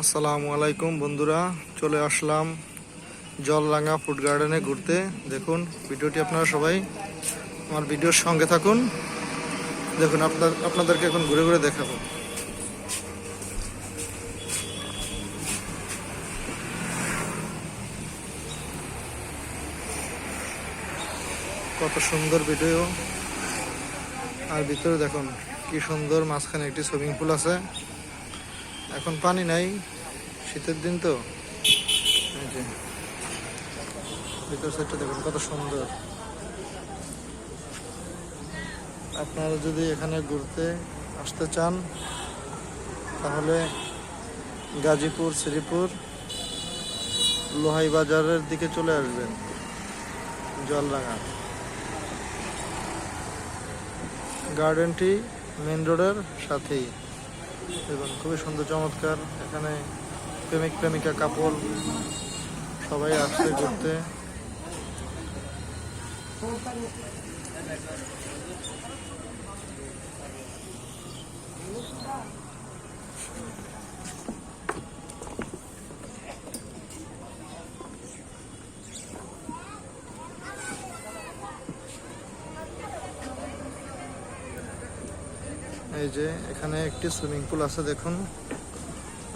আসসালামু আলাইকুম বন্ধুরা, চলে আসলাম জলরাঙা ফুড গার্ডেনে ঘুরতে। দেখুন, ভিডিওটি আপনারা সবাই আমার ভিডিওর সঙ্গে থাকুন। দেখুন, আপনার, আপনাদেরকে এখন ঘুরে ঘুরে দেখাবো। কত সুন্দর ভিডিও। আর ভিতরে দেখুন, কি সুন্দর মাঝখানে একটি সুইমিং পুল আছে। এখন পানি নাই, শীতের দিন তো। সাইডটা দেখুন, কত সুন্দর। আপনারা যদি এখানে ঘুরতে আসতে চান, তাহলে গাজীপুর, শ্রীপুর লোহাই বাজারের দিকে চলে আসবেন, জলরাঙা। গার্ডেনটি মেন রোডের সাথেই। দেখুন খুবই সুন্দর চমৎকার। এখানে প্রেমিক প্রেমিকা কাপড় সবাই আসছে ঘুরতে। এই যে এখানে একটি সুইমিং পুল আছে দেখুন।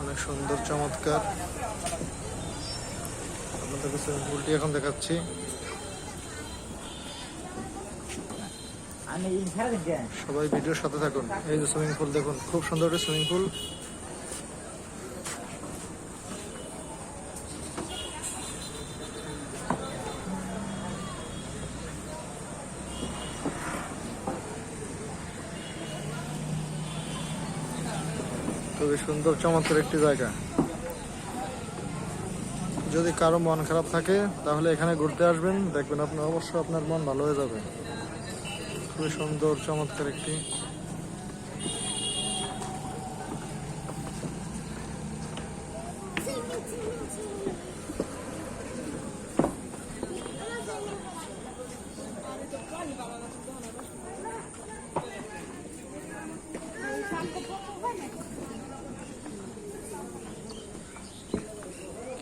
অনেক সুন্দর চমৎকার। আপনাদেরকে সুইমিং পুলটি এখন দেখাচ্ছি। সবাই ভিডিওর সাথে থাকুন। এই যে সুইমিং পুল দেখুন খুব সুন্দর একটি সুইমিং পুল। খুবই সুন্দর, চমৎকার একটি জায়গা। যদি কারও মন খারাপ থাকে, তাহলে এখানে ঘুরতে আসবেন। দেখবেন আপনি অবশ্যই আপনার মন ভালো হয়ে যাবে। খুবই সুন্দর, চমৎকার একটি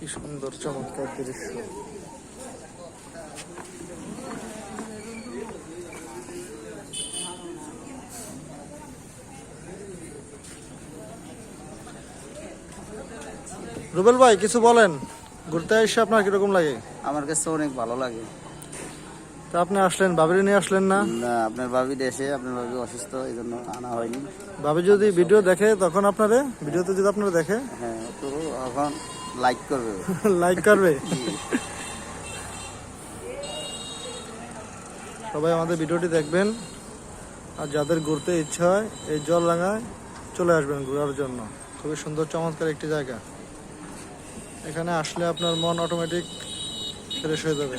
কি সুন্দর চমৎকার দৃশ্য। রুবেল ভাই কিছু বলেন? ঘুরতে এসে আপনার কীরকম লাগে? আমার কাছে অনেক ভালো লাগে। তা আপনি আসলেন বাবিরে নিয়ে আসলেন না? না আপনার ভাবি দেশে আপনার ভাবি অসুস্থ এই জন্য আনা হয়নি। ভাবি যদি ভিডিও দেখে তখন আপনারে? ভিডিওতে যদি আপনারা দেখে? হ্যাঁ তো এখন লাইক করবে। লাইক করবে? সবাই আমাদের ভিডিওটি দেখবেন। আর যাদের ঘুরতে ইচ্ছা হয়, এই জলরাঙায় চলে আসবেন ঘোরার জন্য। খুবই সুন্দর, চমৎকার একটি জায়গা। এখানে আসলে আপনার মন অটোমেটিক ফ্রেশ হয়ে যাবে।